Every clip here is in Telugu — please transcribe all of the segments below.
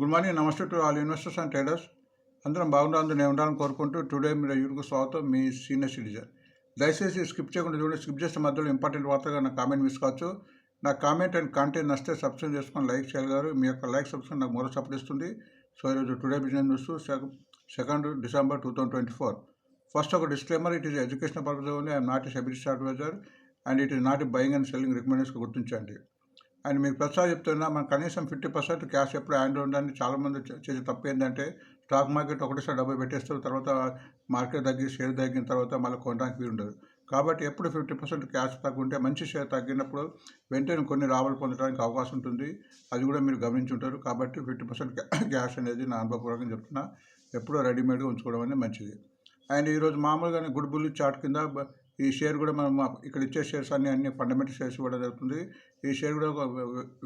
గుడ్ మార్నింగ్ నమస్తే to all investors and traders. అందరం బాగుండాలని నేను ఉండాలని కోరుకుంటూ టుడే మీరు యూట్యూబ్ స్వాగతం మీ సీనియర్ సిటిజన్. దయచేసి స్కిప్ చేయకుండా చూడండి స్కిప్ చేసిన మధ్యలో ఇంపార్టెంట్ వార్తగా నా కామెంట్ మిస్ కావచ్చు. నా కామెంట్ అండ్ కంటెంట్ నచ్చితే సబ్స్క్రైబ్ చేసుకొని లైక్ చేయగలరు. మీ యొక్క లైక్ సబ్స్క్రైబ్ నాకు మరో సపోర్ట్ ఇస్తుంది. సో ఈరోజు today business news second December two thousand twenty four first ఒక disclaimer it is education purpose only. I'm not సెబిలిటీ advisor and it is not buying and selling recommendation గుర్తించండి. అండ్ మీకు ప్రస్తుతం చెప్తున్నా మనం కనీసం ఫిఫ్టీ పర్సెంట్ క్యాష్ ఎప్పుడు హ్యాండ్ ఉండాలని చాలామంది చేసే తప్పు ఏంటంటే స్టాక్ మార్కెట్ ఒకటేసారి డబ్బు పెట్టేస్తారు తర్వాత మార్కెట్ తగ్గి షేర్ తగ్గిన తర్వాత మళ్ళీ కొనడానికి వీలు ఉండదు. కాబట్టి ఎప్పుడు ఫిఫ్టీ పర్సెంట్ క్యాష్ తగ్గుంటే మంచి షేర్ తగ్గినప్పుడు వెంటనే కొన్ని రాబడులు పొందడానికి అవకాశం ఉంటుంది. అది కూడా మీరు గమనించుంటారు. కాబట్టి ఫిఫ్టీ పర్సెంట్ క్యాష్ అనేది నా అనుభవపూర్వకంగా చెప్తున్నా ఎప్పుడూ రెడీమేడ్గా ఉంచుకోవడం అనేది మంచిది. అండ్ ఈరోజు మామూలుగానే గుడ్ బుల్ చార్ట్ కింద ఈ షేర్ కూడా మనం ఇక్కడ ఇచ్చే షేర్స్ అన్ని అన్ని ఫండమెంటల్ షేర్స్ ఇవ్వడం జరుగుతుంది. ఈ షేర్ కూడా ఒక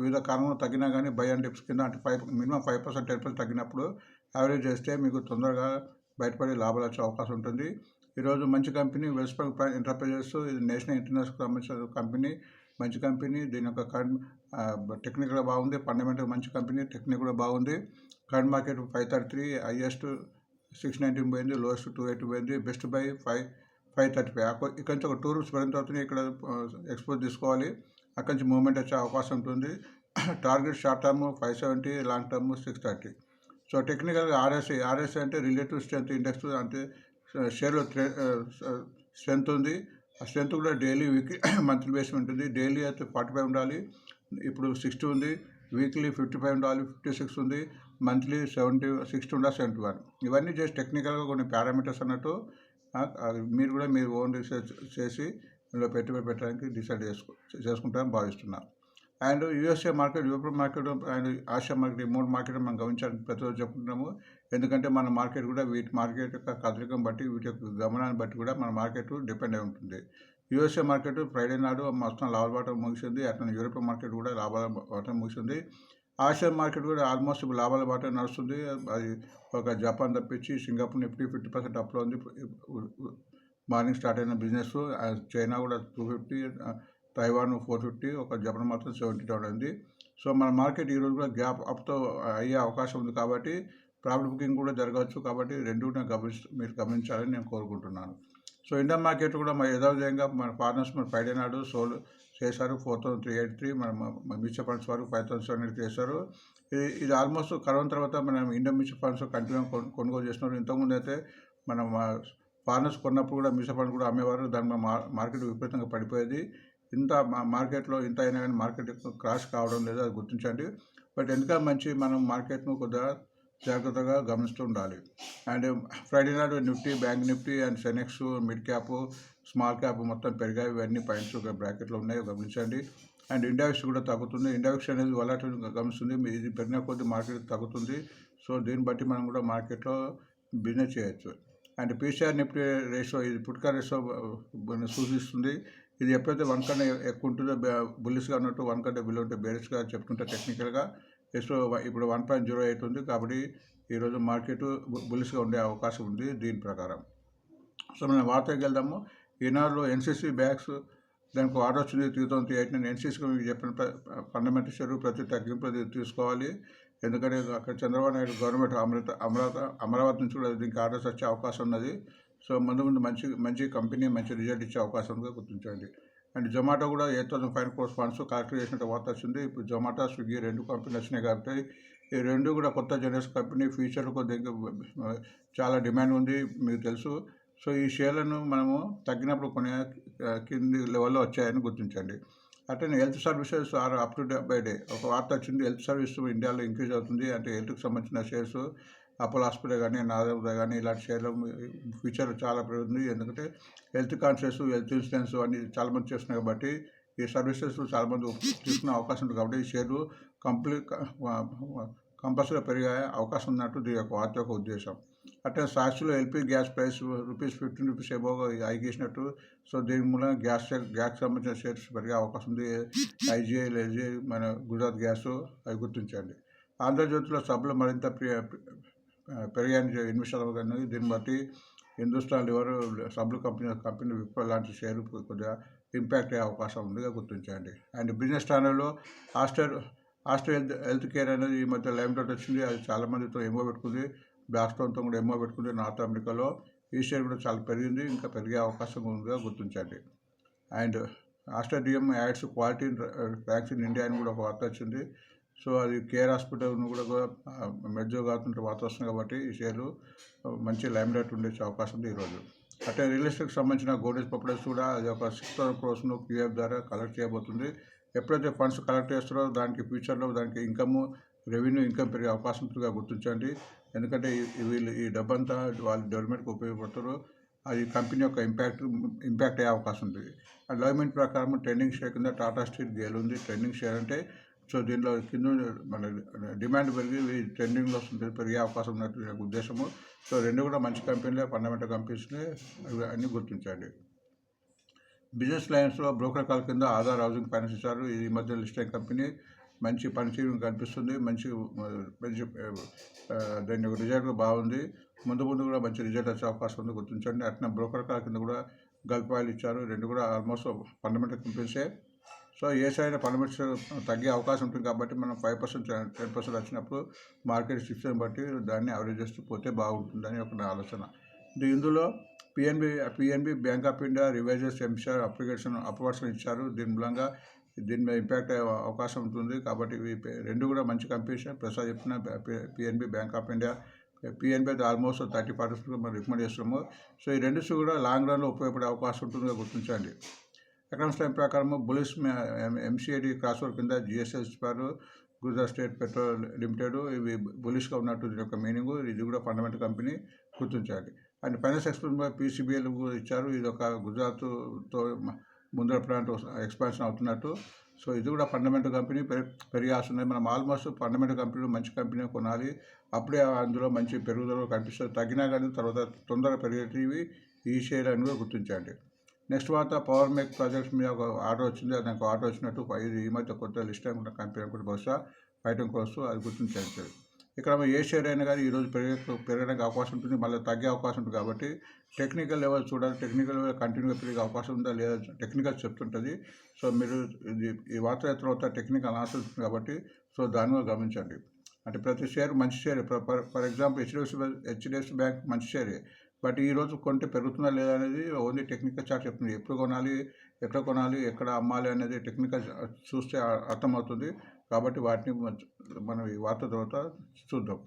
వివిధ కారణంలో తగ్గినా కానీ బై అండ్ డిప్స్ కింద అంటే five minimum five percent ten percent తగ్గినప్పుడు యావరేజ్ చేస్తే మీకు తొందరగా బయటపడే లాభాలు వచ్చే అవకాశం ఉంటుంది. ఈరోజు మంచి కంపెనీ వెల్స్పర్ ఎంటర్ప్రైజెస్ ఇది నేషనల్ ఇంటర్నేషనల్ సంబంధించిన కంపెనీ మంచి కంపెనీ దీని యొక్క కరెంట్ కూడా బాగుంది. ఫండమెంటల్ మంచి కంపెనీ టెక్నిక్ కూడా బాగుంది. Current market five thirty three highest six nineteen పోయింది లోయెస్ట్ టూ ఎయిటీ పోయింది best buy five five thirty five. ఇక్కడ నుంచి ఒక టూ రూప్స్ పడిన తర్వాత ఇక్కడ ఎక్స్పోజ్ తీసుకోవాలి. అక్కడి నుంచి మూమెంట్ వచ్చే అవకాశం ఉంటుంది. Target short term five seventy long term six thirty. So టెక్నికల్గా ఆర్ఎస్ఐ ఆర్ఎస్ఐ అంటే రిలేటివ్ స్ట్రెంత్ ఇండెక్స్ అంటే షేర్లో స్ట్రెంత్ ఉంది. ఆ స్ట్రెంత్ కూడా డైలీ వీక్ మంత్లీ బేస్ ఉంటుంది. డైలీ అయితే ఫార్టీ ఫైవ్ ఉండాలి. ఇప్పుడు సిక్స్టీ ఉంది. వీక్లీ ఫిఫ్టీ ఫైవ్ ఉండాలి. ఫిఫ్టీ సిక్స్ ఉంది. మంత్లీ సెవెంటీ సిక్స్టీ ఉండాలి సెవెంటీ వన్. ఇవన్నీ జస్ట్ టెక్నికల్గా కొన్ని పారామీటర్స్ అన్నట్టు అది మీరు కూడా మీరు ఓన్ రీసెర్చ్ చేసి ఇందులో పెట్టుబడి పెట్టడానికి డిసైడ్ చేసుకో చేసుకుంటారని భావిస్తున్నాను and USA market European market and Asia market ఈ మూడు మార్కెట్ మనం గమనించాలని ప్రతిరోజు చెప్పుకుంటున్నాము. ఎందుకంటే మన మార్కెట్ కూడా వీటి మార్కెట్ యొక్క కదలికను బట్టి వీటి యొక్క గమనాన్ని బట్టి కూడా మన మార్కెట్ డిపెండ్ అయి ఉంటుంది. యూఎస్ఏ మార్కెట్ ఫ్రైడే నాడు మొత్తం లాభాలబాటం ముగిసింది. అట్లా యూరోపియన్ మార్కెట్ కూడా లాభాల బాటం ముగిసింది. ఆసియన్ మార్కెట్ కూడా ఆల్మోస్ట్ ఇప్పుడు లాభాల బాట నడుస్తుంది. అది ఒక జపాన్ తప్పించి సింగపూర్ నిఫ్టీ ఫిఫ్టీ పర్సెంట్ అప్లో ఉంది. మార్నింగ్ స్టార్ట్ అయిన బిజినెస్. చైనా కూడా two fifty Taiwan four fifty ఒక జపాన్ మాత్రం సెవెంటీ డౌన్ ఉంది. సో మన మార్కెట్ ఈరోజు కూడా గ్యాప్ అప్తో అయ్యే అవకాశం ఉంది కాబట్టి ప్రాఫిట్ బుకింగ్ కూడా జరగవచ్చు కాబట్టి రెండు కూడా మీరు గమనించాలని నేను కోరుకుంటున్నాను. సో ఇండియన్ మార్కెట్ కూడా మన యథావిధంగా మన ఫారినర్స్ మన ఫ్రైడే నాడు సోల్ చేశారు. Four thousand three eight three మన మ్యూచువల్ ఫండ్స్ వారు ఫైవ్ థౌసండ్ సెవెన్ ఎయిట్ చేశారు. ఇది ఇది ఆల్మోస్ట్ కరోనా తర్వాత మనం ఇండియన్ మ్యూచువల్ ఫండ్స్ కంటిన్యూ కొనుగోలు చేస్తున్నారు ఇంతకుముందు అయితే మనం ఫారినర్స్ కొన్నప్పుడు కూడా మ్యూచువల్ ఫండ్ కూడా అమ్మేవారు. దాని మా- మార్కెట్ విపరీతంగా పడిపోయేది. ఇంత మా- మార్కెట్లో ఇంత అయినా కానీ మార్కెట్ క్రాష్ కావడం లేదు అది గుర్తించండి. బట్ ఎందుకంటే మంచి మనం మార్కెట్ను కొద్దిగా జాగ్రత్తగా గమనిస్తూ ఉండాలి అండ్ ఫ్రైడే నాడు Nifty bank Nifty and Sensex mid cap small cap మొత్తం పెరిగాయి. ఇవన్నీ పాయింట్స్ ఒక బ్రాకెట్లో ఉన్నాయి. గమనించండి. అండ్ ఇండెక్స్ కూడా తగ్గుతుంది. ఇండెక్స్ అనేది వలాటిల్ గమనిస్తుంది. మీ- ఇది పెరిగిన కొద్ది మార్కెట్ తగ్గుతుంది. సో దీన్ని బట్టి మనం కూడా మార్కెట్లో బిజినెస్ చేయొచ్చు. అండ్ పీసీఆర్ నిఫ్టీ రేషో ఇది పుట్కా రేషో సూచిస్తుంది. ఇది ఎప్పుడైతే వన్ కంటే ఎక్కువ ఉంటుందో బుల్లిస్గా ఉన్నట్టు వన్ కంటే బిలో ఉంటే బేరిస్గా చెప్పుకుంటే టెక్నికల్గా ఎస్ఓ ఇప్పుడు వన్ పాయింట్ జీరో ఎయిట్ ఉంది కాబట్టి ఈరోజు మార్కెట్ బుల్లిస్గా ఉండే అవకాశం ఉంది దీని ప్రకారం. సో మనం వార్తకి వెళ్దాము. ఈనాడులో ఎన్సీసీ బ్యాగ్స్ దానికి ఆర్డర్ వచ్చింది త్రీ థౌసండ్ ఎయిట్ నేను. ఎన్సీసీకి మీకు చెప్పిన ఫండమెంటల్ షేర్ ప్రతి తగ్గింపు తీసుకోవాలి. ఎందుకంటే అక్కడ చంద్రబాబు నాయుడు గవర్నమెంట్ అమృత అమరావతి అమరావతి నుంచి కూడా దీనికి ఆర్డర్స్ వచ్చే అవకాశం ఉన్నది. సో ముందు ముందు మంచి మంచి కంపెనీ మంచి రిజల్ట్ ఇచ్చే అవకాశం ఉందో. గుర్తించండి అండ్ జొమాటో కూడా eight thousand five crores funds collect చేసినట్టు వార్త వచ్చింది. ఇప్పుడు జొమాటో స్విగ్గీ రెండు కంపెనీలు వచ్చినాయి కాబట్టి ఈ రెండు కూడా కొత్త జనరేషన్ కంపెనీ ఫ్యూచర్ కొద్దిగా చాలా డిమాండ్ ఉంది మీకు తెలుసు. సో ఈ షేర్లను మనము తగ్గినప్పుడు కొన్ని కింది లెవెల్లో వచ్చాయని గుర్తించండి. అట్లనే health services are up to day by day. ఒక వార్త వచ్చింది హెల్త్ సర్వీస్ ఇండియాలో ఇంక్రీజ్ అవుతుంది. అంటే హెల్త్కి సంబంధించిన షేర్స్ అపోలో హాస్పిటల్ కానీ నాదవుద కానీ ఇలాంటి షేర్లు ఫ్యూచర్ చాలా పెరుగుతుంది ఎందుకంటే హెల్త్ కాన్షియస్ హెల్త్ ఇన్సూరెన్స్ అన్ని చాలా మంది చేస్తున్నాయి కాబట్టి ఈ సర్వీసెస్ చాలా మంది తీసుకునే అవకాశం ఉంది కాబట్టి ఈ షేర్లు కంప్లీట్ కంపల్సరీ పెరిగే అవకాశం ఉన్నట్టు దీని యొక్క వార్త యొక్క ఉద్దేశం. అట్లా సాక్షిలో LP gas price rupees fifteen rupees ఏమో హైకేసినట్టు సో దీని మూలంగా గ్యాస్ గ్యాస్ సంబంధించిన షేర్స్ పెరిగే అవకాశం ఉంది. ఐజీఐ ఎల్జీ మన గుజరాత్ గ్యాస్ అవి గుర్తించండి. ఆంధ్రజ్యోతిలో సభలు మరింత ప్రియ పెరిగాయని ఇన్వెస్టర్ అనేది దీన్ని బట్టి హిందుస్థాన్ లివర్ సబ్లు కంపెనీ కంపెనీ విప్రో లాంటి షేర్ కొద్దిగా ఇంపాక్ట్ అయ్యే అవకాశం ఉందిగా గుర్తించండి. అండ్ బిజినెస్ ఛానల్లో hostel hostel health health care అనేది ఈ మధ్య లైమ్ డౌట్ వచ్చింది. అది చాలామందితో ఎమ్మో ఎమో పెట్టుకుంది. బ్లాక్స్టోన్తో కూడా ఎమో పెట్టుకుంది. నార్త్ అమెరికాలో ఈ షేర్ కూడా చాలా పెరిగింది. ఇంకా పెరిగే అవకాశం ఉందిగా గుర్తించండి. And ఆస్ట్రేడియం ads quality ranks in India అని కూడా ఒక వార్త వచ్చింది. సో అది కేర్ హాస్పిటల్ కూడా మెడ్జో కాకుండా వాతావరణం వస్తుంది కాబట్టి ఈ షేర్లు మంచి లైమ్లైట్ ఉండే అవకాశం ఉంది ఈరోజు. అట్టే రియల్ ఎస్టేట్కి సంబంధించిన గోల్డెస్ ప్రాపర్టీస్ కూడా అది ఒక సిక్స్ థౌసండ్ క్రోర్స్ను పీఎఫ్ ద్వారా కలెక్ట్ చేయబోతుంది. ఎప్పుడైతే ఫండ్స్ కలెక్ట్ చేస్తారో దానికి ఫ్యూచర్లో దానికి ఇన్కమ్ రెవెన్యూ ఇన్కమ్ పెరిగే అవకాశం ఉంటుందిగా గుర్తించండి. ఎందుకంటే వీళ్ళు ఈ డబ్బంతా వాళ్ళు డెవలప్మెంట్కి ఉపయోగపడతారు. అది కంపెనీ యొక్క ఇంపాక్ట్ ఇంపాక్ట్ అయ్యే అవకాశం ఉంది. ఆ డెవలప్మెంట్ ప్రకారం ట్రెండింగ్ షేర్ కింద టాటా స్టీల్ గేల్ ఉంది. ట్రెండింగ్ షేర్ అంటే సో దీనిలో కింద మన డిమాండ్ పెరిగి ట్రెండింగ్లో వస్తుంది పెరిగే అవకాశం ఉన్నట్టు నాకు ఉద్దేశము. సో రెండు కూడా మంచి కంపెనీలే ఫండమెంటల్ కంపెనీస్లే అవి అన్నీ గుర్తించండి బిజినెస్ లైన్స్లో బ్రోకర్ కాల్ కింద ఆధార్ హౌసింగ్ ఫైనాన్స్ ఇచ్చారు. ఈ మధ్య లిస్ట్ అయిన కంపెనీ మంచి పనితీరు కనిపిస్తుంది మంచి మంచి దాని రిజల్ట్ బాగుంది. ముందు ముందు కూడా మంచి రిజల్ట్ వచ్చే అవకాశం ఉంది గుర్తించండి. అట్లా బ్రోకర్ కాల్ కింద కూడా గల్ఫ్ ఆయిల్ ఇచ్చారు. రెండు కూడా ఆల్మోస్ట్ ఫండమెంటల్ కంపెనీసే సో ఏ సైడ్ పర్మిషన్ తగ్గే అవకాశం ఉంటుంది కాబట్టి మనం ఫైవ్ పర్సెంట్ టెన్ పర్సెంట్ వచ్చినప్పుడు మార్కెట్ సిస్టమ్ బట్టి దాన్ని అవరేజ్ చేస్తూ పోతే బాగుంటుందని ఒక నా ఆలోచన. ఇందులో PNB PNB bank of India revisers ఎంసార్ application అప్రవర్షన్ ఇచ్చారు. దీని మూలంగా దీని మీద ఇంపాక్ట్ అయ్యే అవకాశం ఉంటుంది కాబట్టి ఇవి రెండు కూడా మంచి కంపెనీస్. ప్రసాద్ చెప్పిన PNB bank of India PNB అయితే ఆల్మోస్ట్ థర్టీ పర్సెంట్ మనం రికమెండ్ చేస్తున్నాము. సో ఈ రెండు కూడా లాంగ్ రన్లో ఉపయోగపడే అవకాశం ఉంటుందిగా గుర్తించండి. ఎకనామిక్స్ టైం ప్రకారం బులిస్ ఎంసీఐడి క్రాస్ ఓవర్ కింద జిఎస్ఎస్ ఇస్తారు గుజరాత్ స్టేట్ పెట్రోల్ లిమిటెడ్ ఇవి బులిష్గా ఉన్నట్టు దీని యొక్క మీనింగ్. ఇది కూడా ఫండమెంటల్ కంపెనీ గుర్తించాలి. అండ్ ఫైనాన్స్ ఎక్స్పెన్స్ పీసీబీఎల్ ఇచ్చారు. ఇది ఒక గుజరాత్తో ముందర ప్లాంట్ ఎక్స్పాన్షన్ అవుతున్నట్టు. సో ఇది కూడా ఫండమెంటల్ కంపెనీ. పెరిగి ఆస్తున్నాయి మనం ఆల్మోస్ట్ ఫండమెంటల్ కంపెనీలు మంచి కంపెనీ కొనాలి. అప్పుడే అందులో మంచి పెరుగుదల కనిపిస్తుంది. తగ్గినా కానీ తర్వాత తొందరగా పెరిగేటివి ఈ షేర్ అని కూడా గుర్తించండి నెక్స్ట్ తర్వాత పవర్ మేక్ ప్రాజెక్ట్స్ మీద ఒక ఆర్డర్ వచ్చింది. అది నాకు ఆర్డర్ వచ్చినట్టు ఇది ఈ మధ్య కొత్త లిస్ట్ అనుకున్న కంపెనీ అనుకుంటే బహుశా ఫైటింగ్ కోర్సు అది గుర్తించాలి ఇక్కడ ఏ షేర్ అయినా కానీ ఈరోజు పెరిగే పెరగడానికి అవకాశం ఉంటుంది. మళ్ళీ తగ్గే అవకాశం ఉంటుంది కాబట్టి టెక్నికల్ లెవెల్ చూడాలి. టెక్నికల్ లెవెల్ కంటిన్యూగా పెరిగే అవకాశం ఉందా లేదా టెక్నికల్ చెప్తుంటుంది. సో మీరు ఇది ఈ వార్త తర్వాత టెక్నికల్ అనాలిసిస్ ఉంటుంది కాబట్టి సో దాని మీద గమనించండి. అంటే ప్రతి షేర్ మంచి share for example HDFC HDFC bank మంచి షేరే బట్ ఈరోజు కొంటే పెరుగుతుందా లేదా అనేది ఓన్లీ టెక్నికల్ చార్ట్ చెప్తుంది. ఎప్పుడు కొనాలి ఎక్కడ కొనాలి ఎక్కడ అమ్మాలి అనేది టెక్నికల్ చూస్తే అర్థమవుతుంది. కాబట్టి వాటిని మనం ఈ వార్త తర్వాత చూద్దాం.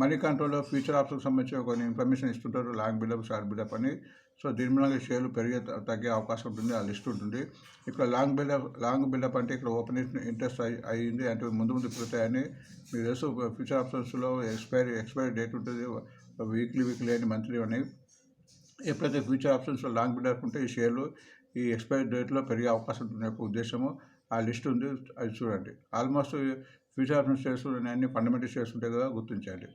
మనీ కంట్రోల్లో ఫ్యూచర్ ఆప్షన్కి సంబంధించిన కొన్ని ఇన్ఫర్మేషన్ ఇస్తుంటారు. లాంగ్ బిల్డప్ షార్ట్ బిల్డప్ అని. సో దీని మూలంగా షేర్లు పెరిగే తగ్గే అవకాశం ఉంటుంది. ఆ లిస్ట్ ఉంటుంది. ఇక్కడ లాంగ్ బిల్డప్ లాంగ్ బిల్డప్ అంటే ఇక్కడ ఓపెన్ ఇంట్రెస్ట్ అయ్యి అయ్యింది అంటే ముందు ముందు పెరుగుతాయని మీరు తెలుసు ఫ్యూచర్ ఆప్షన్స్లో ఎక్స్పైరీ ఎక్స్పైరీ డేట్ ఉంటుంది. వీక్లీ వీక్లీ అని మంత్లీ అని ఎప్పుడైతే ఫ్యూచర్ ఆప్షన్స్ లాంగ్ బిల్డప్ ఉంటే ఈ షేర్లు ఈ ఎక్స్పైరీ డేట్లో పెరిగే అవకాశం ఉంటుంది. యొక్క ఉద్దేశము. ఆ లిస్ట్ ఉంది. అది చూడండి. ఆల్మోస్ట్ ఫ్యూచర్ ఆప్షన్ షేర్స్ అన్ని ఫండమెంటల్ షేర్స్ ఉంటాయి కదా గుర్తించండి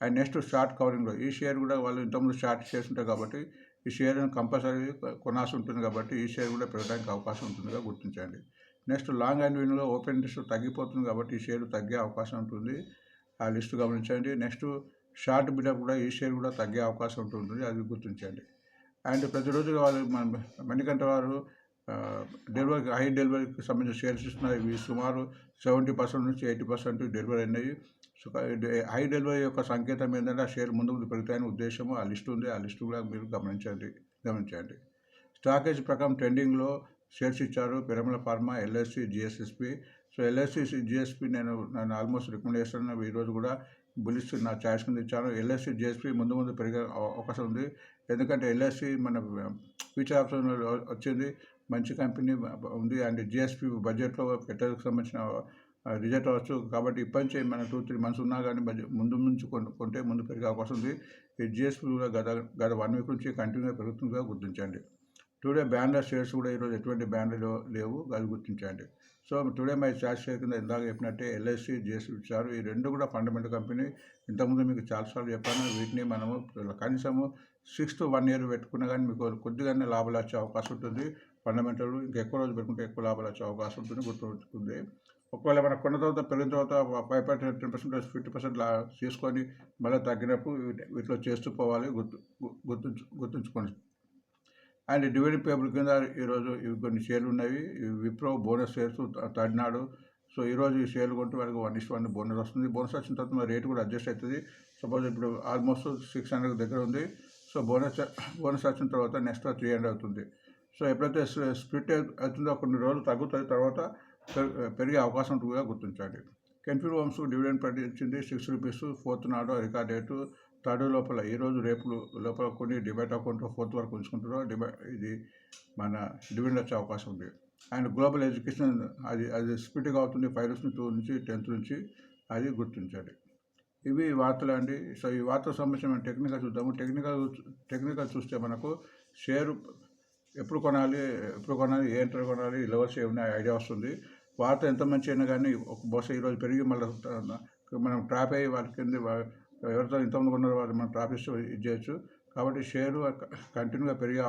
అండ్ నెక్స్ట్ షార్ట్ కవరింగ్లో ఈ షేర్ కూడా వాళ్ళు ఇంతకుముందు షార్ట్ షేర్స్ ఉంటాయి కాబట్టి ఈ షేర్ని కంపల్సరీ కొనాల్సి ఉంటుంది కాబట్టి ఈ షేర్ కూడా పెరగడానికి అవకాశం ఉంటుందిగా గుర్తించండి నెక్స్ట్ లాంగ్ అండ్ విన్లో ఓపెన్ ఇంట్రెస్ట్ తగ్గిపోతుంది కాబట్టి ఈ షేర్ తగ్గే అవకాశం ఉంటుంది. ఆ లిస్ట్ గమనించండి. నెక్స్ట్ షార్ట్ బిల్డప్ కూడా ఈ షేర్ కూడా తగ్గే అవకాశం ఉంటుంది అది గుర్తించండి. అండ్ ప్రతిరోజు వాళ్ళు మన మణికంఠ వారు డెలివరీ హై డెలివరీకి సంబంధించిన షేర్స్ ఇస్తున్నారు. ఇవి సుమారు సెవెంటీ పర్సెంట్ నుంచి ఎయిటీ పర్సెంట్ డెలివరీ అయినాయి. సో హై డెలివరీ యొక్క సంకేతం ఏంటంటే ఆ షేర్ ముందు ముందు పెరుగుతాయని ఉద్దేశము ఆ లిస్ట్ ఉంది. ఆ లిస్ట్ కూడా మీరు గమనించండి గమనించండి. స్టాకేజ్ ప్రకారం ట్రెండింగ్లో షేర్స్ ఇచ్చారు. Piramal pharma LSC GSSP so LIC GSP నేను నేను ఆల్మోస్ట్ రికమెండ్ చేస్తాను. ఈరోజు కూడా బులిస్ నా ఛాయిస్ కింద ఇచ్చాను. ఎల్ఐసి జిఎస్పి ముందు ముందు పెరిగే అవకాశం ఉంది. ఎందుకంటే ఎల్ఐసి మన ఫ్యూచర్ ఆప్షన్ వచ్చింది. మంచి కంపెనీ ఉంది. అండ్ జిఎస్పి బడ్జెట్లో పెట్రోల్కి సంబంధించిన రిజల్ట్ అవ్వచ్చు కాబట్టి ఇప్పటి నుంచి మన టూ త్రీ మంత్స్ ఉన్నా కానీ బడ్జెట్ ముందు నుంచి కొంటే ముందు పెరిగే అవకాశం ఉంది. ఈ జిఎస్పి కూడా గత గత వన్ వీక్ నుంచి కంటిన్యూగా పెరుగుతుందిగా గుర్తించండి. టుడే బ్యాండ్ల షేర్స్ కూడా ఈరోజు ఎటువంటి బ్యాండ్లు లేవు అది గుర్తించండి. So today my charge share కింద ఇందాక చెప్పినట్టే ఎల్ఐసి జేసీ ఇచ్చారు ఈ రెండు కూడా ఫండమెంటల్ కంపెనీ ఇంతకుముందు మీకు చాలాసార్లు చెప్పాను వీటిని మనము కనీసము సిక్స్ టు వన్ ఇయర్ పెట్టుకున్నా కానీ మీకు కొద్దిగానే లాభాలు వచ్చే అవకాశం ఉంటుంది. ఫండమెంటల్ ఇంకా ఎక్కువ రోజు పెట్టుకుంటే ఎక్కువ లాభాలు వచ్చే అవకాశం ఉంటుంది గుర్తుంటుంది ఒకవేళ మన కొన్న తర్వాత పెరిగిన తర్వాత five percent ten percent fifty percent లా చేసుకొని మళ్ళీ తగ్గినప్పుడు వీటిలో చేస్తూ పోవాలి గుర్తు గుర్తుంచు గుర్తుంచుకోండి. అండ్ డివిడెండ్ పేపర్ కింద ఈరోజు ఇవి కొన్ని షేర్లు ఉన్నాయి విప్రో బోనస్ షేర్స్ థర్డ్ నాడు సో ఈరోజు ఈ షేర్లు కొంటే వాళ్ళకి వన్ ఇస్ వన్ బోనస్ వస్తుంది. బోనస్ వచ్చిన తర్వాత మరి రేటు కూడా అడ్జస్ట్ అవుతుంది. సపోజ్ ఇప్పుడు ఆల్మోస్ట్ సిక్స్ హండ్రెడ్ దగ్గర ఉంది. సో బోనస్ బోనస్ వచ్చిన తర్వాత నెక్స్ట్ త్రీ హండ్రెడ్ అవుతుంది. సో ఎప్పుడైతే స్ప్లిట్ అవుతుందో కొన్ని రోజులు తగ్గుతుంది తర్వాత పెరిగే అవకాశం కూడా గుర్తించండి కెన్ఫ్యూ హోమ్స్ డివిడెండ్ ప్రకటించింది సిక్స్ రూపీస్ ఫోర్త్ నాడు రికార్డ్ డేటు. థర్డ్ లోపల ఈరోజు రేపు లోపల కొన్ని డిబేట్ అకౌంట్ ఫోర్త్ వరకు ఉంచుకుంటారో డిబే ఇది మన డివిడెండ్ వచ్చే అవకాశం ఉంది. అండ్ గ్లోబల్ ఎడ్యుకేషన్ అది అది స్పీడ్గా అవుతుంది ఫైవ్ నుంచి టూ నుంచి టెన్త్ నుంచి అది గుర్తించండి. ఇవి వార్తలు అండి. సో ఈ వార్తల సంబంధించిన మనం టెక్నికల్ చూద్దాము. టెక్నికల్ టెక్నికల్ చూస్తే మనకు షేర్ ఎప్పుడు కొనాలి ఎప్పుడు కొనాలి ఏ ఎంటర్ కొనాలి లెవెల్స్ ఏమైనా ఐడియా వస్తుంది. వార్త ఎంత మంచి అయినా కానీ ఒక బహుశా ఈరోజు పెరిగి మళ్ళీ మనం ట్రాప్ అయ్యి వాళ్ళ కింద ఎవరితో ఇంతమంది ఉన్నారో వాళ్ళు మనం ట్రాప్ ఇస్తూ ఇది చేయొచ్చు. కాబట్టి షేరు కంటిన్యూగా పెరిగే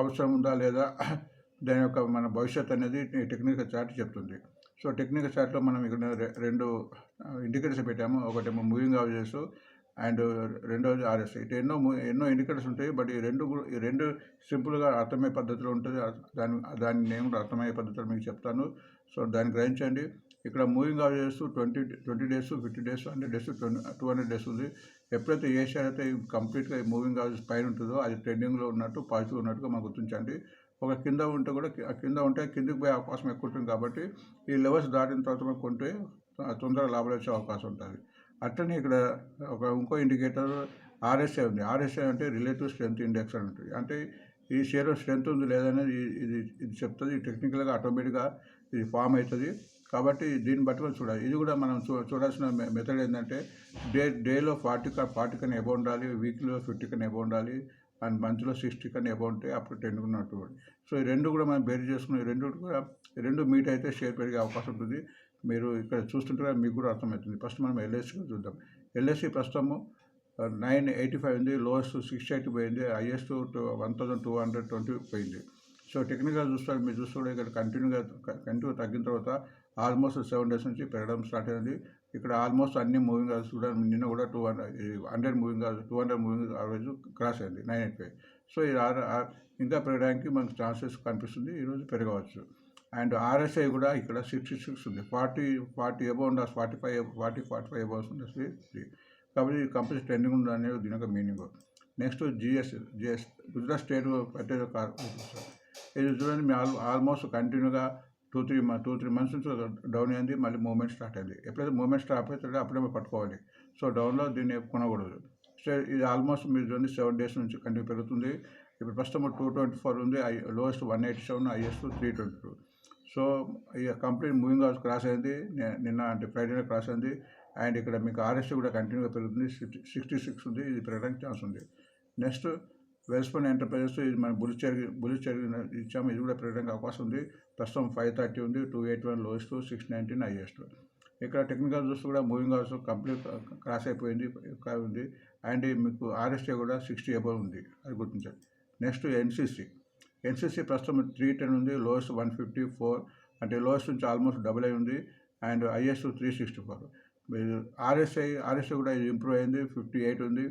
అవసరం ఉందా లేదా దాని యొక్క మన భవిష్యత్ అనేది టెక్నికల్ చార్ట్ చెప్తుంది. సో టెక్నికల్ చార్ట్లో మనం ఇక్కడ రెండు ఇండికేటర్స్ పెట్టాము. ఒకటేమో మూవింగ్ చేస్తూ అండ్ రెండోది ఆర్ఎస్ ఇటు ఎన్నో ఎన్నో ఇండికేటర్స్ ఉంటాయి బట్ ఈ రెండు కూడా- ఈ రెండు సింపుల్గా అర్థమయ్యే పద్ధతిలో ఉంటుంది. దాని దాన్ని నేను కూడా అర్థమయ్యే పద్ధతిలో మీకు చెప్తాను. సో దాన్ని గ్రహించండి. ఇక్కడ moving averages twenty twenty days fifty days hundred days twenty two hundred days ఉంది. ఎప్పుడైతే ఏ షేర్ అయితే కంప్లీట్గా మూవింగ్ అవరేజ్ పైన ఉంటుందో అది ట్రెండింగ్లో ఉన్నట్టు పాజిటివ్ ఉన్నట్టుగా మనం గుర్తించండి. ఒక కింద ఉంటే కూడా కింద ఉంటే కిందికి పోయే అవకాశం ఎక్కువ ఉంటుంది కాబట్టి ఈ లెవెల్స్ దాటిన తర్వాత కొంటే తొందరగా లాభాలు వచ్చే అవకాశం ఉంటుంది. అట్లనే ఇక్కడ ఒక ఇంకో ఇండికేటర్ ఆర్ఎస్ఐ ఉంది. ఆర్ఎస్ఐ అంటే రిలేటివ్ స్ట్రెంత్ ఇండెక్స్ అని ఉంటుంది. అంటే ఈ షేర్ స్ట్రెంత్ ఉంది లేదనేది ఇది ఇది చెప్తుంది. టెక్నికల్గా ఆటోమేటిక్గా ఇది ఫామ్ అవుతుంది. కాబట్టి దీన్ని బట్టి మనం చూడాలి. ఇది కూడా మనం చూ చూడాల్సిన మెథడ్ ఏంటంటే డే డేలో ఫార్టీ కా ఫార్టీ కన్నా ఎబో ఉండాలి. వీక్లో ఫిఫ్టీ కన్నా ఎబో ఉండాలి. అండ్ మంత్లో సిక్స్టీ కన్నా ఎబో ఉంటే అప్పుడు టెన్ ఉన్నట్టు. సో ఈ రెండు కూడా మనం బేర్ చేసుకుని ఈ రెండు కూడా రెండు మీట్ అయితే షేర్ పెరిగే అవకాశం ఉంటుంది. మీరు ఇక్కడ చూస్తుంటే మీకు కూడా అర్థమవుతుంది. ఫస్ట్ మనం ఎల్ఐసి చూద్దాం. ఎల్ఐసి ప్రస్తుతము నైన్ ఎయిటీ ఫైవ్ ఉంది. లోయెస్ట్ సిక్స్ ఎయిటీ పోయింది. Highest one thousand two hundred twenty పోయింది. సో టెక్నికల్ చూస్తే మీరు చూస్తుంటే ఇక్కడ కంటిన్యూగా కంటిన్యూ తగ్గిన తర్వాత ఆల్మోస్ట్ సెవెన్ డేస్ నుంచి పెరగడం స్టార్ట్ అయింది. ఇక్కడ ఆల్మోస్ట్ అన్ని మూవింగ్ అవర్స్ కూడా నిన్న కూడా two hundred hundred moving averages two hundred moving average cross అయింది నైన్ ఎయిట్ ఫైవ్ సో ఇది ఇంకా పెరగడానికి మనకు ఛాన్సెస్ కనిపిస్తుంది. ఈరోజు పెరగవచ్చు. అండ్ ఆర్ఎస్ఐ కూడా ఇక్కడ సిక్స్టీ సిక్స్ ఉంది. ఫార్టీ ఫార్టీ ఎబో ఉండాలి. Forty five forty forty five above ఉంది కాబట్టి కంపెనీ ట్రెండింగ్ ఉంది అనేది దీని యొక్క meaning. Next GS GS Gujarat state పెట్టేది కార్ ఇది చూడండి మీ ఆల్ ఆల్మోస్ట్ కంటిన్యూగా two three two three months నుంచి డౌన్ అయింది. మళ్ళీ మూమెంట్ స్టార్ట్ అయింది. ఎప్పుడైతే మూమెంట్ స్టార్ట్ అవుతుందో అప్పుడే పట్టుకోవాలి. సో డౌన్లో దీన్ని కొనకూడదు. సో ఇది ఆల్మోస్ట్ మీరు చూడండి సెవెన్ డేస్ నుంచి కంటిన్యూ పెరుగుతుంది. ఇప్పుడు ప్రస్తుతం టూ ట్వంటీ ఫోర్ ఉంది. Lowest one eighty seven highest three twenty two. So ఇక కంప్లీట్ మూవింగ్ హౌస్ క్రాస్ అయింది. నిన్న అంటే ఫ్రైడే క్రాస్ అయింది. అండ్ ఇక్కడ మీకు ఆర్ఎస్ఏ కూడా కంటిన్యూగా పెరుగుతుంది. సిక్స్టీ సిక్స్ ఉంది. ఇది పెరగడానికి ఛాన్స్ ఉంది. నెక్స్ట్ వెల్స్పన్ ఎంటర్ప్రైజెస్ ఇది మనం బుల్ చెరిగి బుల్ చెరిగి ఇచ్చాము. ఇది కూడా పెరగడానికి అవకాశం ఉంది. ప్రస్తుతం ఫైవ్ థర్టీ ఉంది. Two eight one lowest six nineteen highest. ఇక్కడ టెక్నికల్ చూస్తే కూడా మూవింగ్ హౌస్ కంప్లీట్ క్రాస్ అయిపోయింది. ఉంది. అండ్ మీకు ఆర్ఎస్టీ కూడా సిక్స్టీ అబవ్ ఉంది. అది గుర్తించండి నెక్స్ట్ ఎన్సీసీ. ఎన్సీసీ ప్రస్తుతం త్రీ టెన్ ఉంది లోయెస్ట్ వన్ ఫిఫ్టీ ఫోర్ అంటే లోయెస్ట్ నుంచి ఆల్మోస్ట్ డబుల్ అయి ఉంది and highest three sixty four RSI RSI కూడా ఇది ఇంప్రూవ్ అయింది ఫిఫ్టీ ఎయిట్ ఉంది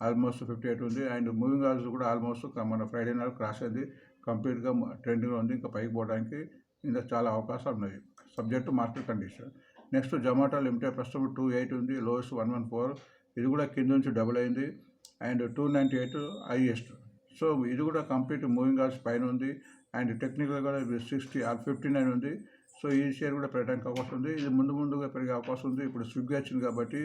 ఆల్మోస్ట్ ఫిఫ్టీ ఎయిట్ ఉంది అండ్ మూవింగ్ ఆల్స్ కూడా ఆల్మోస్ట్ మన ఫ్రైడే నాడు క్రాస్ అయింది కంప్లీట్గా ట్రెండింగ్లో ఉంది ఇంకా పైకి పోవడానికి ఇంకా చాలా అవకాశాలు ఉన్నాయి subject market condition next Zomato limited ప్రస్తుతం టూ ఎయిట్ ఉంది లోయెస్ట్ వన్ వన్ ఫోర్ ఇది కూడా కింద నుంచి డబుల్ అయింది and two ninety eight highest so ఇది కూడా కంప్లీట్ మూవింగ్ అవర్స్ పైన ఉంది. అండ్ టెక్నికల్ కూడా సిక్స్టీ ఫిఫ్టీ నైన్ ఉంది. సో ఈ షేర్ కూడా పెరగడానికి అవకాశం ఉంది. ఇది ముందు ముందుగా పెరిగే అవకాశం ఉంది. ఇప్పుడు స్విగ్గీ వచ్చింది కాబట్టి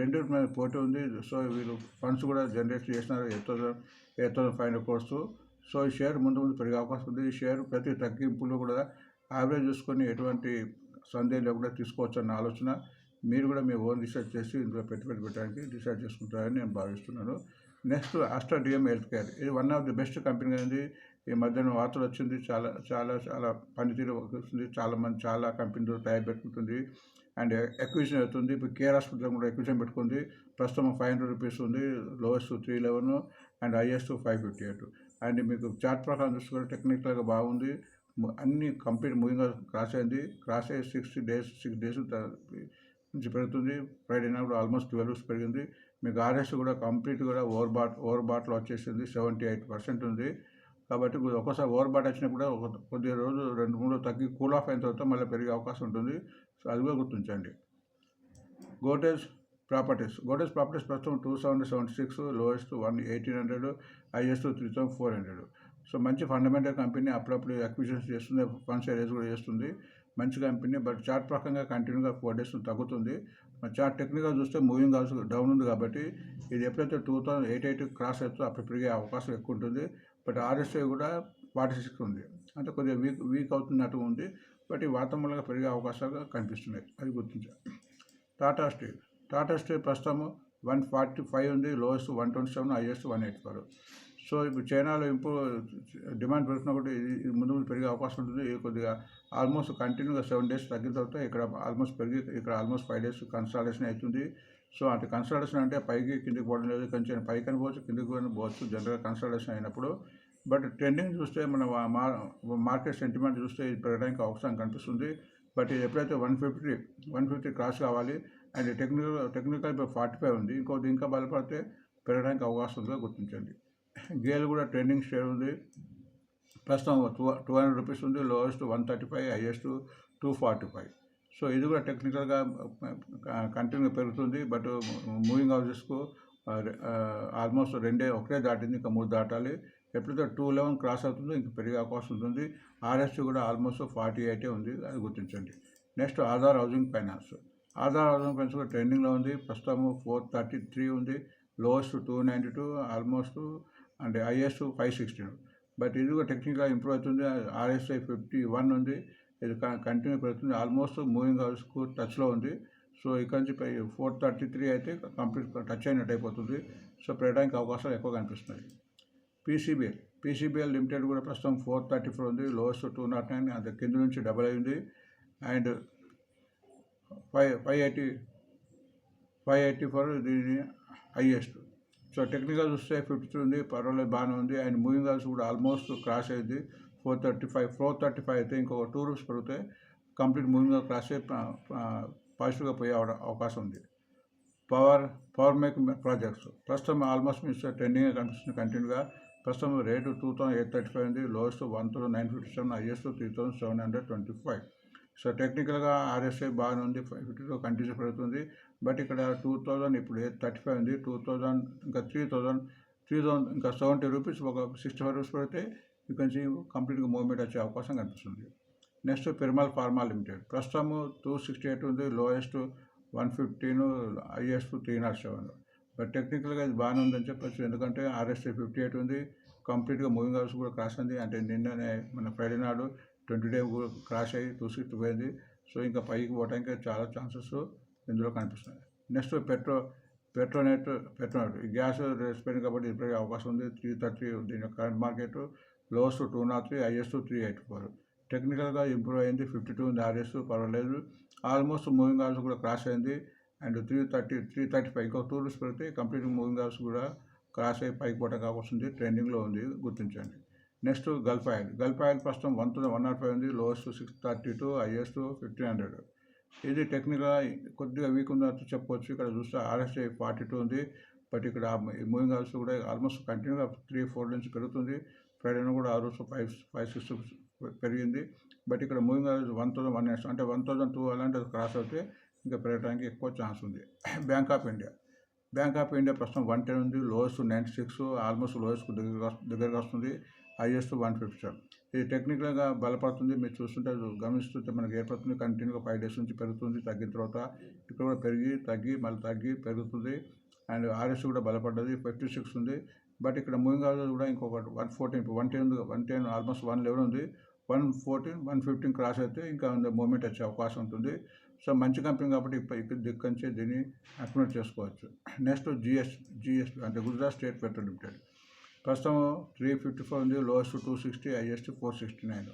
రెండు మీద పోటీ ఉంది. సో వీళ్ళు ఫండ్స్ కూడా జనరేట్ చేసినారు. Eight thousand eight thousand five hundred so ఈ షేర్ ముందు ముందు పెరిగే అవకాశం ఉంది. ఈ షేర్ ప్రతి తగ్గింపులో కూడా యావరేజ్ చూసుకొని ఎటువంటి సందేహం లేకుండా తీసుకోవచ్చు అన్న ఆలోచన. మీరు కూడా మీ ఓన్ రీసెర్చ్ చేసి ఇందులో పెట్టుబడి పెట్టడానికి డిసైడ్ చేసుకుంటారని నేను భావిస్తున్నాను. Next Astra DM health care. ఇది one of the best company అనేది. ఈ మధ్యన వార్తలు వచ్చింది చాలా చాలా చాలా పనితీరు వస్తుంది. చాలా మంది చాలా కంపెనీలు తయారు పెట్టుకుంటుంది. అండ్ ఎక్విజిషన్ అవుతుంది. ఇప్పుడు కేర్ హాస్పిటల్ కూడా ఎక్విజిషన్ పెట్టుకుంది. ప్రస్తుతం ఫైవ్ హండ్రెడ్ రూపీస్ ఉంది. Lowest three eleven and highest five fifty eight. And మీకు చార్ట్ ప్రకారం చూసుకుంటే టెక్నికల్గా బాగుంది. అన్ని కంప్లీట్ మూవింగ్ క్రాస్ అయింది. క్రాస్ అయ్యి సిక్స్ డేస్ సిక్స్ డేస్ నుంచి పెరుగుతుంది ఫ్రైడే నాడు ఆల్మోస్ట్ ట్వెల్వ్స్ పెరిగింది. మీకు ఆర్ఎస్ కూడా కంప్లీట్ కూడా ఓవర్ బాట్ ఓవర్ బాట్లో వచ్చేసింది సెవెంటీ ఎయిట్ పర్సెంట్ ఉంది. కాబట్టి ఒకసారి ఒక్కోసారి ఓవర్ బాట్ వచ్చినప్పుడు ఒక కొద్ది రోజు రెండు మూడు తగ్గి కూల్ ఆఫ్ అయిన తర్వాత మళ్ళీ పెరిగే అవకాశం ఉంటుంది. సో అది కూడా గుర్తించండి. గోటేజ్ ప్రాపర్టీస్ గోటేజ్ ప్రాపర్టీస్ ప్రస్తుతం two seven seventy six lowest one eighteen hundred highest three thousand four hundred so మంచి ఫండమెంటల్ కంపెనీ అప్పుడప్పుడు అక్విజిషన్స్ చేస్తుంది. ఫండ్స్ రేజ్ కూడా చేస్తుంది. మంచిగా కంపెనీ బట్ చార్ట్ ప్రకారంగా కంటిన్యూగా ఫోర్ డేస్ తగ్గుతుంది. చార్ట్ టెక్నికల్ చూస్తే మూవింగ్ హౌస్ డౌన్ ఉంది కాబట్టి ఇది ఎప్పుడైతే two thousand eight eight cross అవుతుందో అప్పుడు పెరిగే అవకాశం ఎక్కువ ఉంటుంది. బట్ ఆర్ఎస్ఐ కూడా ఫార్టీ సిక్స్ ఉంది. అంటే కొద్దిగా వీక్ వీక్ అవుతున్నట్టు ఉంది. బట్ ఈ వాతావరణంగా పెరిగే అవకాశాలు కనిపిస్తున్నాయి. అది గుర్తించాలి టాటా స్టీల్. టాటా స్టీల్ ప్రస్తుతం వన్ ఫార్టీ ఫైవ్ ఉంది. Lowest one twenty seven highest one eight four. So ఇప్పుడు చైనాలో ఇంపో డిమాండ్ పెరుగుతున్నప్పుడు ఇది ఇది ముందు ముందు పెరిగే అవకాశం ఉంటుంది. ఇది కొద్దిగా ఆల్మోస్ట్ కంటిన్యూగా సెవెన్ డేస్ తగ్గిన తర్వాత ఇక్కడ ఆల్మోస్ట్ పెరిగి ఇక్కడ ఆల్మోస్ట్ ఫైవ్ డేస్ కన్సల్టేషన్ అవుతుంది. సో అంటే కన్సల్టేషన్ అంటే పైకి కిందికి పోవడం లేదు. కొంచెం పైకి అని పోవచ్చు కిందికి కూడా పోవచ్చు జనరల్గా కన్సల్టేషన్ అయినప్పుడు. బట్ ట్రెండింగ్ చూస్తే మన మా- మార్కెట్ సెంటిమెంట్ చూస్తే ఇది పెరగడానికి అవకాశం కనిపిస్తుంది. బట్ ఇది ఎప్పుడైతే one fifty one fifty cross కావాలి అండ్ టెక్నికల్ టెక్నికల్ ఇప్పుడు ఫార్టీ ఫైవ్ ఉంది. ఇంకోటి ఇంకా బలపడితే పెరగడానికి అవకాశం ఉందిగా గుర్తించండి. గేల్ కూడా ట్రెండింగ్ షేర్ ఉంది. ప్రస్తుతం టూ టూ హండ్రెడ్ రూపీస్ ఉంది. Lowest one thirty five highest two forty five. So ఇది కూడా టెక్నికల్గా కంటిన్యూ పెరుగుతుంది. బట్ మూవింగ్ హౌసెస్కు ఆల్మోస్ట్ రెండే ఒకటే దాటింది. ఇంకా మూడు దాటాలి. ఎప్పుడైతే టూ లెవెన్ క్రాస్ అవుతుందో. ఇంకా పెరిగే అవకాశం ఉంటుంది. ఆర్ఎస్ కూడా ఆల్మోస్ట్ ఫార్టీ ఎయిటే ఉంది. అది గుర్తించండి. Next Aadhaar housing finance. Aadhaar housing finance కూడా ట్రెండింగ్లో ఉంది. ప్రస్తుతం ఫోర్ థర్టీ త్రీ ఉంది. Lowest two ninety two almost అంటే ఐఎస్ ఫైవ్ సిక్స్టీన్ బట్ ఇది కూడా టెక్నిక్గా ఇంప్రూవ్ అవుతుంది ఆర్ఎస్ఐ ఫిఫ్టీ వన్ ఉంది ఇది కంటిన్యూ పెడుతుంది ఆల్మోస్ట్ మూవింగ్ హౌస్కు టచ్లో ఉంది. సో ఇక్కడ నుంచి ఫోర్ థర్టీ త్రీ అయితే కంప్లీట్ టచ్ అయినట్టు అయిపోతుంది. సో ప్రయడానికి అవకాశాలు ఎక్కువ కనిపిస్తున్నాయి పీసీబీఎల్ పీసీబీఎల్ లిమిటెడ్ కూడా ప్రస్తుతం ఫోర్ థర్టీ ఫోర్ ఉంది లోయెస్ట్ టూ నాట్ నైన్ అది కింద నుంచి డబల్ అయింది and five five eighty five eighty four దీని హైయెస్ట్. సో టెక్నికల్ చూస్తే ఫిఫ్టీ త్రీ ఉంది పర్వాలేదు బాగానే ఉంది. అండ్ మూవింగ్ హౌస్ కూడా ఆల్మోస్ట్ క్రాస్ అయింది. Four thirty five four thirty five అయితే ఇంకొక టూ రూమ్స్ పెరిగితే కంప్లీట్ మూవింగ్ క్రాస్ అయ్యి పాజిటివ్గా పోయే అవకాశం ఉంది. పవర్ పవర్ మేక్ ప్రాజెక్ట్స్ ప్రస్తుతం ఆల్మోస్ట్ మీన్స్ ట్రెండింగ్ కనిపిస్తుంది కంటిన్యూగా ప్రస్తుతం rate two thousand eight thirty five ఉంది. Lowest one thousand nine fifty seven highest three thousand seven hundred twenty five so టెక్నికల్గా ఆర్ఎస్ఐ బాగానే ఉంది. ఫైవ్ ఫిఫ్టీలో కంటిన్యూ పెరుగుతుంది. బట్ ఇక్కడ టూ థౌజండ్ ఇప్పుడు థర్టీ ఫైవ్ ఉంది టూ థౌజండ్ ఇంకా త్రీ థౌజండ్ త్రీ థౌసండ్ ఇంకా సెవెంటీ రూపీస్ ఒక సిక్స్టీ ఫైవ్ రూపీస్ పడితే ఇక్కడ నుంచి కంప్లీట్గా మూవ్మెంట్ వచ్చే అవకాశం కనిపిస్తుంది. Next Piramal pharma limited. ప్రస్తుతము టూ సిక్స్టీ ఎయిట్ ఉంది lowest one fifteen highest three nought seven. But టెక్నికల్గా ఇది బాగానే ఉందని చెప్పచ్చు. ఎందుకంటే ఆర్ఎస్టీ ఫిఫ్టీ ఎయిట్ ఉంది కంప్లీట్గా మూవింగ్ హౌస్ కూడా క్రాస్ అయింది. అంటే నిన్ననే మన ఫ్రైడే నాడు ట్వంటీ డే కూడా క్రాష్ అయ్యి టూ సిక్స్టీ పోయింది సో ఇంకా పైకి పోవడానికి చాలా ఛాన్సెస్. ఇందులో కనిపిస్తుంది. నెక్స్ట్ పెట్రో పెట్రోనెట్ పెట్రోనెట్. ఈ గ్యాస్ రేట్స్ కాబట్టి ఇప్పటికే అవకాశం ఉంది. త్రీ థర్టీ దీని యొక్క current market lowest two nought three highest three eight four. టెక్నికల్గా ఇంప్రూవ్ అయింది. ఫిఫ్టీ టూ ఉంది. ఆర్ఎస్ పర్వాలేదు. ఆల్మోస్ట్ మూవింగ్ ఆల్స్ కూడా క్రాస్ అయింది. And three thirty three thirty five ఇంకో టూ రూపీస్ పెడితే కంప్లీట్ మూవింగ్ అవర్స్ కూడా క్రాస్ అయ్యి పైకి పోవడం కావస్తుంది ట్రెండింగ్లో ఉంది. గుర్తించండి. Next gulf oil. Gulf oil ప్రస్తుతం వన్ వన్ నాట్ ఫైవ్ ఉంది. Lowest six thirty two highest fifteen hundred. ఇది టెక్నికల్గా కొద్దిగా వీక్ ఉందని చెప్పవచ్చు ఇక్కడ చూస్తే ఆర్ఎస్ఐ ఫార్టీ టూ ఉంది. బట్ ఇక్కడ మూవింగ్ ఆల్స్ కూడా ఆల్మోస్ట్ కంటిన్యూగా త్రీ ఫోర్ నుంచి పెరుగుతుంది. ఫ్రైడే కూడా ఆ రోజు ఫైవ్ ఫైవ్ సిక్స్ పెరిగింది. బట్ ఇక్కడ moving averages one thousand one అంటే వన్ థౌసండ్ టూ అలాంటి క్రాస్ అవుతే ఇంకా పెరగడానికి ఎక్కువ ఛాన్స్ ఉంది. Bank of India bank of India ప్రస్తుతం వన్ టెన్ ఉంది. Lowest ninety six almost lowest దగ్గర దగ్గరకు వస్తుంది. హైయెస్ట్ వన్ ఫిఫ్టీ సెవెన్ ఇది టెక్నికల్గా బలపడుతుంది. మీరు చూస్తుంటే అది గమనిస్తుంటే మనకి ఏర్పడుతుంది. కంటిన్యూగా ఫైవ్ డేస్ నుంచి పెరుగుతుంది. తగ్గిన తర్వాత ఇక్కడ కూడా పెరిగి తగ్గి మళ్ళీ తగ్గి పెరుగుతుంది. అండ్ ఆర్ఎస్ కూడా బలపడ్డది. ఫిఫ్టీ సిక్స్ ఉంది. బట్ ఇక్కడ మూవింగ్ అవర్స్ కూడా ఇంకొక one fourteen one ten one ten almost one eleven ఉంది. One fourteen one fifteen cross అయితే ఇంకా మూమెంట్ వచ్చే అవకాశం ఉంటుంది. సో మంచి కంపెనీ కాబట్టి ఇప్పుడు ఇక్కడ నుంచి దీన్ని అక్యుమిలేట్ చేసుకోవచ్చు. నెక్స్ట్ జిఎస్ జిఎస్ అంటే గుజరాత్ స్టేట్ పెట్రోల్ లిమిటెడ్ ప్రస్తుతం త్రీ ఫిఫ్టీ ఫోర్ ఉంది lowest two sixty highest four sixty nine.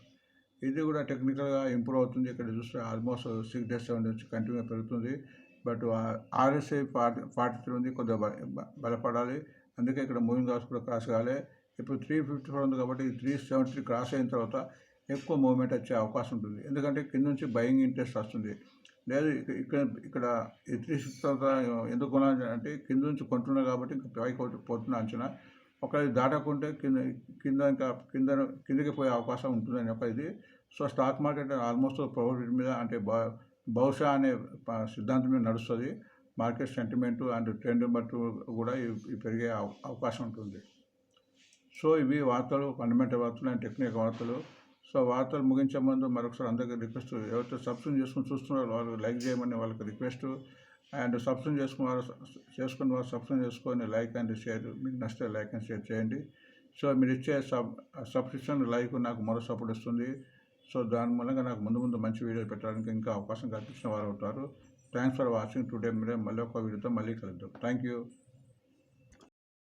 ఇది కూడా టెక్నికల్గా ఇంప్రూవ్ అవుతుంది. ఇక్కడ చూస్తే almost six days seven days continue పెరుగుతుంది. But RSI forty forty three ఉంది కొద్దిగా బలపడాలి. అందుకే ఇక్కడ మూవింగ్ హౌస్ కూడా క్రాస్ కావాలి ఇప్పుడు త్రీ ఫిఫ్టీ ఫోర్ ఉంది కాబట్టి త్రీ సెవెంటీ త్రీ క్రాస్ అయిన తర్వాత ఎక్కువ మూవ్మెంట్ వచ్చే అవకాశం ఉంటుంది. ఎందుకంటే కింద నుంచి బయింగ్ ఇంట్రెస్ట్ వస్తుంది. లేదు ఇక్కడ ఇక్కడ ఈ త్రీ సిక్స్ తర్వాత ఎందుకు కొనాలి అంటే కింద నుంచి కొంటున్నా కాబట్టి ఇంకా పైకి పోతున్నా పోతున్న అంచనా. ఒకవేళ దాటకుంటే కింద కింద ఇంకా కింద కిందకి పోయే అవకాశం ఉంటుందని ఒక ఇది. So stock market almost profit మీద అంటే బహుశా అనే సిద్ధాంతం మీద నడుస్తుంది. మార్కెట్ సెంటిమెంట్ అండ్ ట్రెండ్ బట్టి కూడా ఇవి పెరిగే అవకాశం ఉంటుంది. సో ఇవి వార్తలు ఫండమెంటల్ వార్తలు అండ్ టెక్నికల్ వార్తలు. సో వార్తలు ముగించే ముందు మరొకసారి అందరికీ రిక్వెస్ట్ ఎవరైతే సబ్స్క్రైబ్ చేసుకుని చూస్తున్నారో వాళ్ళు లైక్ చేయమని వాళ్ళకి రిక్వెస్ట్ అండ్ సబ్స్క్రైబ్ చేసుకున్న వారు చేసుకున్న వారు సబ్స్క్రైబ్ చేసుకొని లైక్ అండ్ షేర్ మీకు నచ్చితే లైక్ అండ్ షేర్ చేయండి. సో మీరు ఇచ్చే సబ్ సబ్స్క్రిప్షన్ లైక్ నాకు మరో సపోర్ట్ ఇస్తుంది. సో దాని మూలంగా నాకు ముందు ముందు మంచి వీడియోలు పెట్టడానికి ఇంకా అవకాశం కల్పించిన వారు అవుతారు. Thanks for watching. టుడే మీరే మళ్ళీ ఒక వీడియోతో మళ్ళీ కలుద్దాం. Thank you.